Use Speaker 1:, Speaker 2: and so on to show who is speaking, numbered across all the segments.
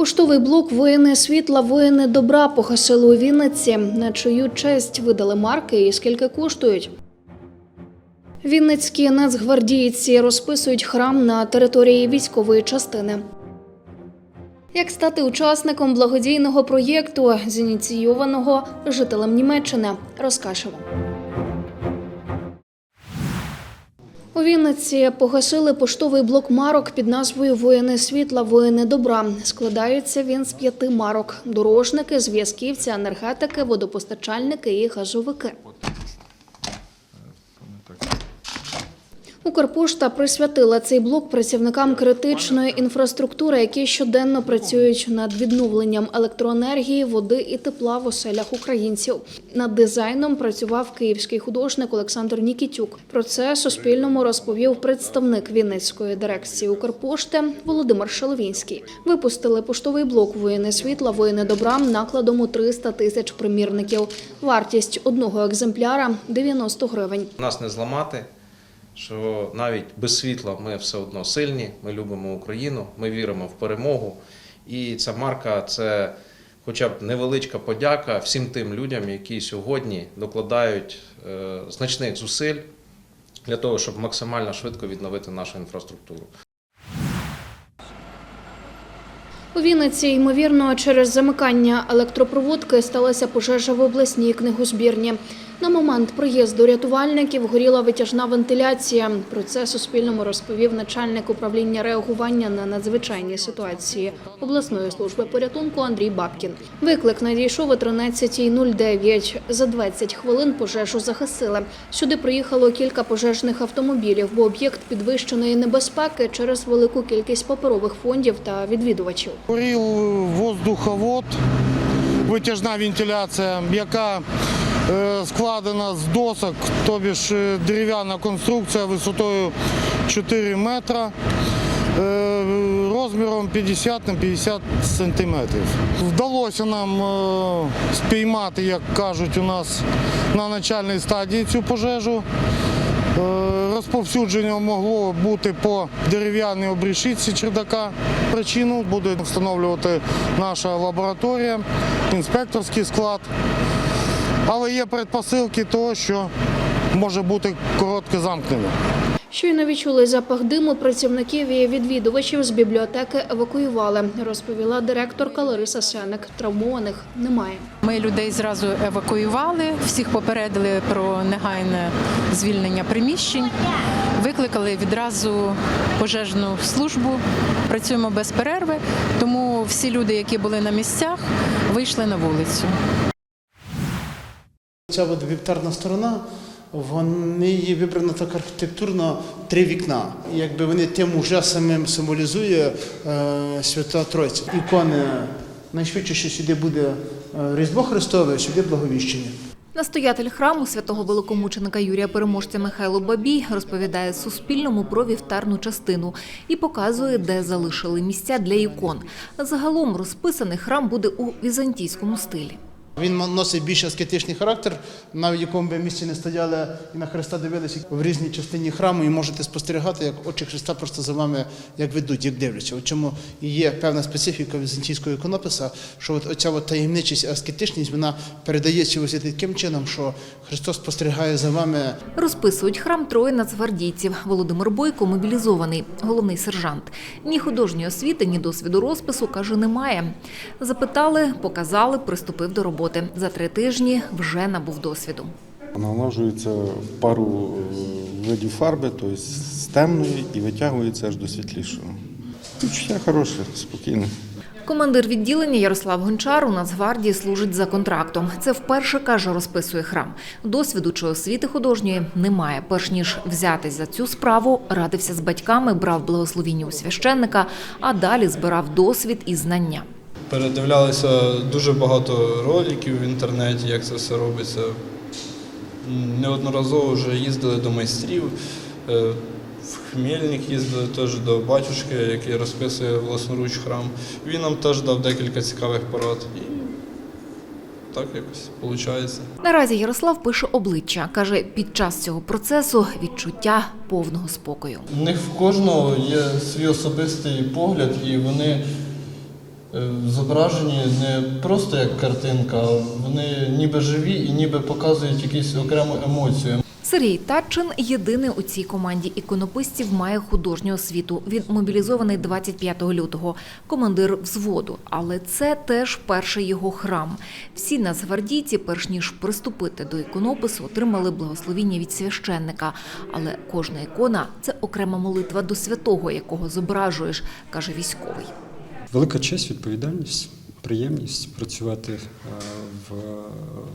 Speaker 1: Поштовий блок воїни світла, воїни добра погасили у Вінниці. На чию честь видали марки і скільки коштують. Вінницькі нацгвардійці розписують храм на території військової частини. Як стати учасником благодійного проєкту, зініційованого жителем Німеччини, розкажемо. У Вінниці погасили поштовий блок марок під назвою Воїни світла, воїни добра. Складається він з п'яти марок: дорожники, зв'язківці, енергетики, водопостачальники і газовики. Укрпошта присвятила цей блок працівникам критичної інфраструктури, які щоденно працюють над відновленням електроенергії, води і тепла в оселях українців. Над дизайном працював київський художник Олександр Нікітюк. Про це Суспільному розповів представник Вінницької дирекції Укрпошти Володимир Шаловінський. Випустили поштовий блок воїни світла, воїни добра накладом у 300 тисяч примірників. Вартість одного екземпляра 90 гривень.
Speaker 2: Нас не зламати, що навіть без світла ми все одно сильні, ми любимо Україну, ми віримо в перемогу. І ця марка це хоча б невеличка подяка всім тим людям, які сьогодні докладають е, значних зусиль для того, щоб максимально швидко відновити нашу інфраструктуру.
Speaker 1: У Вінниці, ймовірно, через замикання електропроводки сталася пожежа в обласній книгозбірні. На момент приїзду рятувальників горіла витяжна вентиляція. Про це Суспільному розповів начальник управління реагування на надзвичайні ситуації обласної служби порятунку Андрій Бабкін. Виклик надійшов о 13.09. За 20 хвилин пожежу загасили. Сюди приїхало кілька пожежних автомобілів, бо об'єкт підвищеної небезпеки через велику кількість паперових фондів та відвідувачів.
Speaker 3: Горів воздуховод, витяжна вентиляція, яка е, складена з досок, тобі ж е, дерев'яна конструкція висотою 4 метра, е, розміром 50 на 50 сантиметрів. Вдалося нам спіймати, як кажуть у нас, на начальній стадії цю пожежу. Е, Розповсюдження могло бути по дерев'яній обрішітці чердака. Причину буде встановлювати наша лабораторія, інспекторський склад. Але є предпосилки того, що може бути коротке замкнення.
Speaker 1: Щойно відчули запах диму, працівників і відвідувачів з бібліотеки евакуювали, розповіла директорка Лариса Сеник. Травмованих немає.
Speaker 4: Ми людей зразу евакуювали, всіх попередили про негайне звільнення приміщень. Викликали відразу пожежну службу. Працюємо без перерви, тому всі люди, які були на місцях, вийшли на вулицю.
Speaker 5: Ця от вівтарна сторона, вони її вибрано так архітектурно три вікна. Якби вони тим уже самим символізує е, Свята Тройця. Ікони найшвидше, що сюди буде е, Різдво Христове, сюди благовіщення.
Speaker 6: Настоятель храму святого великомученика Юрія Переможця Михайло Бабій розповідає Суспільному про вівтарну частину і показує, де залишили місця для ікон. Загалом розписаний храм буде у візантійському стилі.
Speaker 5: Він носить більш аскетичний характер, навіть в якому би місці не стояли і на Христа дивилися в різній частині храму, і можете спостерігати, як очі Христа просто за вами як ведуть, як дивляться. У чому і є певна специфіка візантійського іконописа, що от оця от таємничість, аскетичність, вона передається ось таким чином, що Христос спостерігає за вами
Speaker 6: Розписують храм троє нацгвардійців. Володимир Бойко мобілізований, головний сержант. Ні художньої освіти, ні досвіду розпису, каже, немає. Запитали, показали, приступив до роботи. За три тижні вже набув досвіду.
Speaker 7: Наложується пару е, видів фарби, тобто з темної і витягується аж до світлішого. Відчуття хороше, спокійне.
Speaker 6: Командир відділення Ярослав Гончар у Нацгвардії служить за контрактом. Це вперше каже, розписує храм. Досвіду чи освіти художньої немає. Перш ніж взятись за цю справу, радився з батьками, брав благословіння у священника, а далі збирав досвід і знання.
Speaker 8: Передивлялися дуже багато роликів в інтернеті, як це все робиться. Неодноразово вже їздили до майстрів. Е, В Хмельник їздили теж до батюшки, який розписує власноруч храм. Він нам теж дав декілька цікавих порад. І так якось виходить.
Speaker 6: Наразі Ярослав пише обличчя. Каже, під час цього процесу відчуття повного спокою.
Speaker 8: У них в кожного є свій особистий погляд, і вони зображені не просто як картинка, вони ніби живі і ніби показують якусь окрему емоцію.
Speaker 6: Сергій Татчин єдиний у цій команді іконописців має художню освіту. Він мобілізований 25 лютого, командир взводу. Але це теж перший його храм. Всі нацгвардійці, перш ніж приступити до іконопису, отримали благословіння від священника. Але кожна ікона це окрема молитва до святого, якого зображуєш, каже військовий.
Speaker 9: Велика честь, відповідальність, приємність працювати е, в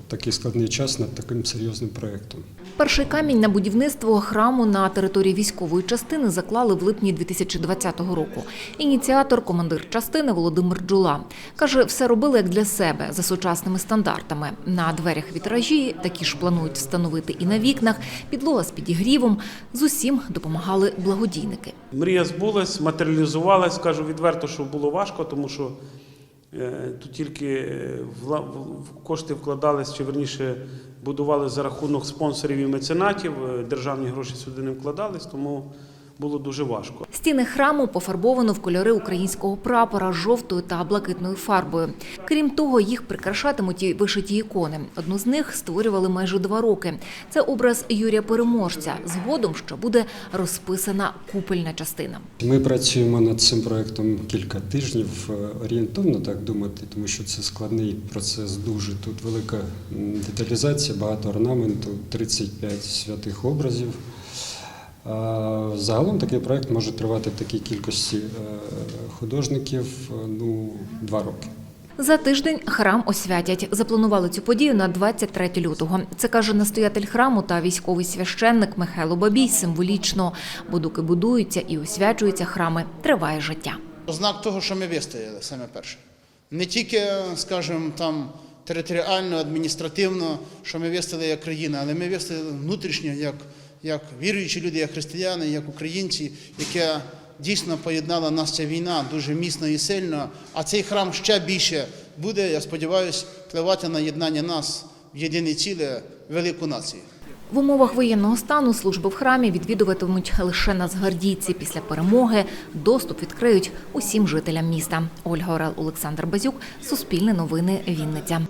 Speaker 9: такий складний час над таким серйозним проєктом.
Speaker 6: Перший камінь на будівництво храму на території військової частини заклали в липні 2020 року. Ініціатор, командир частини Володимир Джула каже, все робили як для себе за сучасними стандартами. На дверях вітражі такі ж планують встановити і на вікнах. Підлога з підігрівом. З усім допомагали благодійники.
Speaker 10: Мрія збулась, матеріалізувалась, скажу відверто, що було важко, тому що тут тільки е, кошти вкладались, чи верніше будували за рахунок спонсорів і меценатів. е, Державні гроші сюди не вкладались, тому було дуже важко.
Speaker 6: Стіни храму пофарбовано в кольори українського прапора жовтою та блакитною фарбою. Крім того, їх прикрашатимуть і вишиті ікони. Одну з них створювали майже два роки. Це образ Юрія Переможця. Згодом ще буде розписана купельна частина.
Speaker 9: Ми працюємо над цим проєктом кілька тижнів, е, орієнтовно так думати, тому що це складний процес. Дуже тут велика деталізація, багато орнаменту, 35 святих образів. Загалом такий проєкт може тривати в такій кількості е, художників е, ну, два роки.
Speaker 6: За тиждень храм освятять. Запланували цю подію на 23 лютого. Це каже настоятель храму та військовий священник Михайло Бабій. Символічно, бо доки будуються і освячуються храми, триває життя.
Speaker 5: Знак того, що ми вистояли саме перше. Не тільки, скажімо, там територіально, адміністративно, що ми вистояли як країна, але ми вистояли внутрішньо, як, як віруючі люди, як християни, як українці, яке дійсно поєднала нас ця війна дуже міцно і сильно. А цей храм ще більше буде, я сподіваюся, впливати на єднання нас в єдине ціле велику націю.
Speaker 6: В умовах воєнного стану служби в храмі відвідуватимуть лише нацгвардійці. Після перемоги доступ відкриють усім жителям міста. Ольга Орел, Олександр Базюк, Суспільне новини, Вінниця.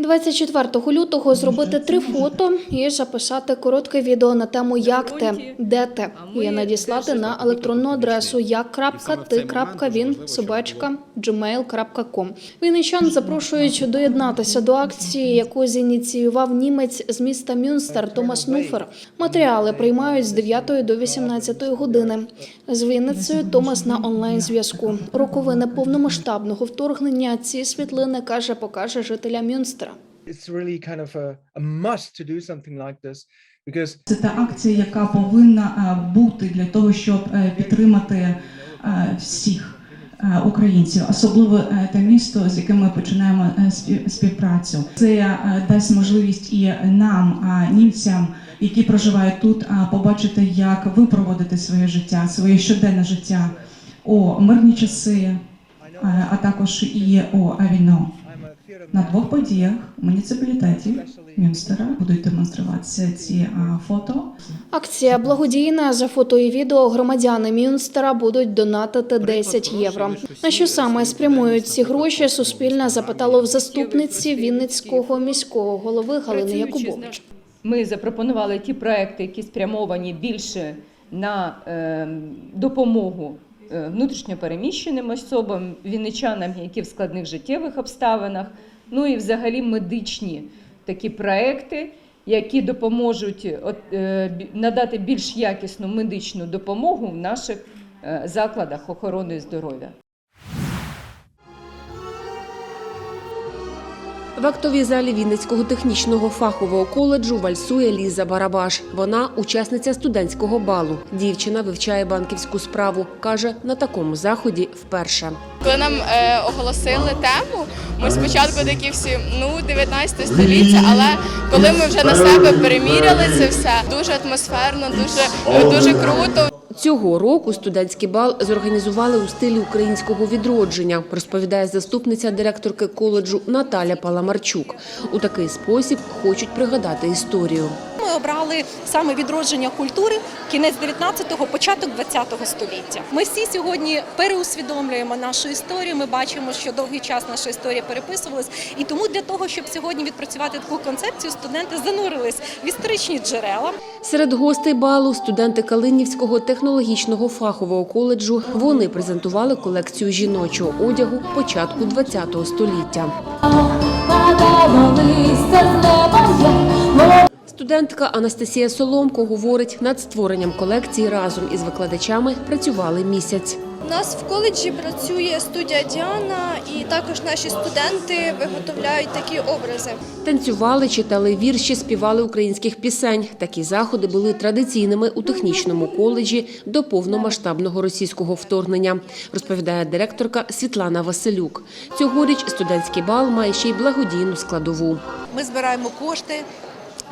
Speaker 1: 24 лютого зробити три фото і записати коротке відео на тему Як те, де те і надіслати на електронну адресу як.ти.він собачка gmail.com. Вінничан запрошують доєднатися до акції, яку зініціював німець з міста Мюнстер Томас Нуфер. Матеріали приймають з 9 до 18 години. З Вінницею Томас на онлайн зв'язку. Роковини повномасштабного вторгнення ці світлини каже, покаже жителя Мюнстера.
Speaker 11: It's really kind of a, a must to do something like this because
Speaker 12: Це та акція, яка повинна е, бути для того, щоб е, підтримати е, всіх українців, особливо те місто, з яким ми починаємо співпрацю. Це дасть можливість і нам, німцям, які проживають тут, побачити, як ви проводите своє життя, своє щоденне життя у мирні часи, а також і у війну. На двох подіях у муніципалітеті Мюнстера будуть демонструватися ці е, фото.
Speaker 1: Акція благодійна за фото і відео громадяни Мюнстера будуть донатити 10 євро. На що саме спрямують ці гроші? Суспільне запитало в заступниці Вінницького міського голови Галини Якубович.
Speaker 13: Ми запропонували ті проекти, які спрямовані більше на е, допомогу внутрішньопереміщеним особам, вінничанам, які в складних життєвих обставинах, ну і взагалі медичні такі проекти, які допоможуть е, надати більш якісну медичну допомогу в наших е, закладах охорони здоров'я.
Speaker 14: В актовій залі Вінницького технічного фахового коледжу вальсує Ліза Барабаш. Вона учасниця студентського балу. Дівчина вивчає банківську справу. каже, на такому заході вперше.
Speaker 15: Коли нам е, оголосили тему, ми спочатку такі всі ну 19 століття, але коли ми вже на себе переміряли це все, дуже атмосферно, дуже дуже круто.
Speaker 14: Цього року студентський бал зорганізували у стилі українського відродження, розповідає заступниця директорки коледжу Наталя Паламарчук. У такий спосіб хочуть пригадати історію.
Speaker 16: Ми обрали саме відродження культури, кінець 19-го, початок 20-го століття. Ми всі сьогодні переусвідомлюємо нашу історію. Ми бачимо, що довгий час наша історія переписувалась, і тому для того, щоб сьогодні відпрацювати таку концепцію, студенти занурились в історичні джерела.
Speaker 14: Серед гостей балу студенти Калинівського технологічного фахового коледжу. Вони презентували колекцію жіночого одягу початку ХХ століття. Студентка Анастасія Соломко говорить, над створенням колекції разом із викладачами працювали місяць.
Speaker 17: У нас в коледжі працює студія Діана, і також наші студенти виготовляють такі образи.
Speaker 14: Танцювали, читали вірші, співали українських пісень. Такі заходи були традиційними у технічному коледжі до повномасштабного російського вторгнення, розповідає директорка Світлана Василюк. Цьогоріч студентський бал має ще й благодійну складову.
Speaker 18: Ми збираємо кошти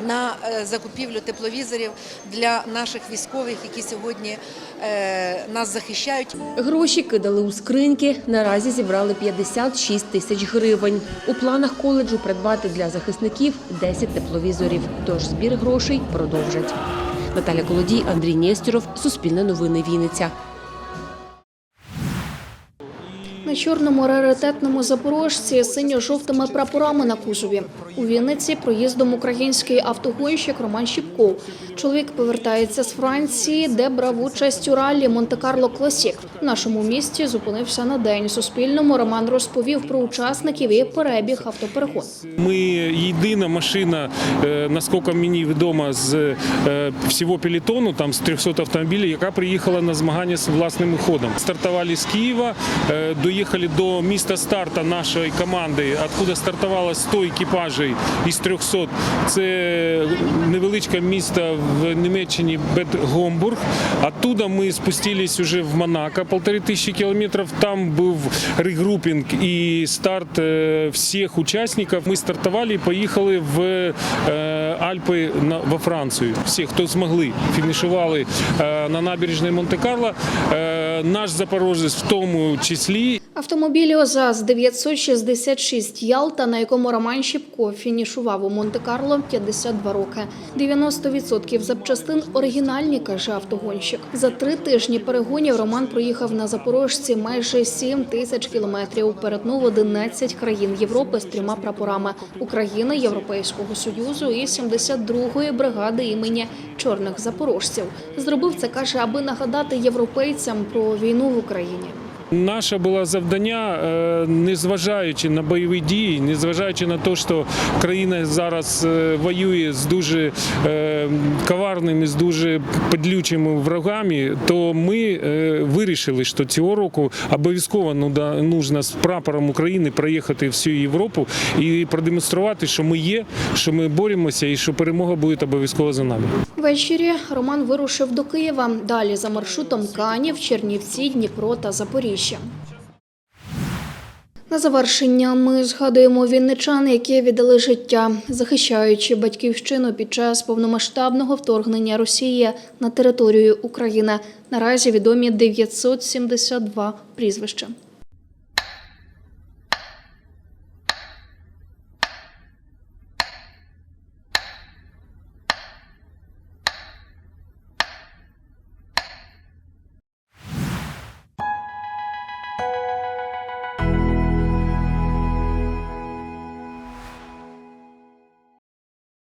Speaker 18: на е, закупівлю тепловізорів для наших військових, які сьогодні е, нас захищають.
Speaker 14: Гроші кидали у скриньки. Наразі зібрали 56 тисяч гривень. У планах коледжу придбати для захисників 10 тепловізорів. Тож збір грошей продовжать. Наталя Колодій, Андрій Нєстєров, Суспільне новини Вінниця.
Speaker 1: На чорному раритетному запорожці з синьо-жовтими прапорами на кузові. У Вінниці проїздом український автогонщик Роман Щіпков. Чоловік повертається з Франції, де брав участь у раллі Монте-Карло Класік. В нашому місті зупинився на день. Суспільному Роман розповів про учасників і перебіг автоперегон.
Speaker 19: Ми єдина машина, е, наскільки мені відомо, з е, всього пелетону, там з 300 автомобілів, яка приїхала на змагання з власним ходом. Стартували з Києва, е, доїхали до міста старта нашої команди, откуда стартувало 100 екіпажів із 300. Це невеличке місто в Німеччині Бет-Гомбург. Оттуда ми спустились уже в Монако, полтори тисячі кілометрів. Там був регрупінг і старт е, всіх учасників. Ми стартували і поїхали в е, Альпи во Францію. Всі, хто змогли, фінішували е, на набережній Монте-Карло. Наш запорожець в тому числі.
Speaker 1: Автомобіль ОЗАЗ 966 Ялта, на якому Роман Щіпко фінішував у Монте-Карло 52 роки. 90% запчастин оригінальні, каже автогонщик. За три тижні перегонів Роман проїхав на Запорожці майже 7 тисяч кілометрів. Перетнув 11 країн Європи з трьома прапорами України, Європейського Союзу і 72-ї бригади імені чорних запорожців. Зробив це каже, аби нагадати європейцям про війну в Україні.
Speaker 19: Наше було завдання, е, незважаючи на бойові дії, незважаючи на те, що країна зараз е, воює з дуже е, коварними, з дуже подлючими врагами, то ми вирішили, що цього року обов'язково ну, нужно з прапором України проїхати всю Європу і продемонструвати, що ми є, що ми боремося і що перемога буде обов'язково за нами.
Speaker 1: Ввечері Роман вирушив до Києва. Далі за маршрутом Канів, Чернівці, Дніпро та Запоріжжя. На завершення ми згадуємо вінничан, які віддали життя, захищаючи батьківщину під час повномасштабного вторгнення Росії на територію України. Наразі відомі 972 прізвища.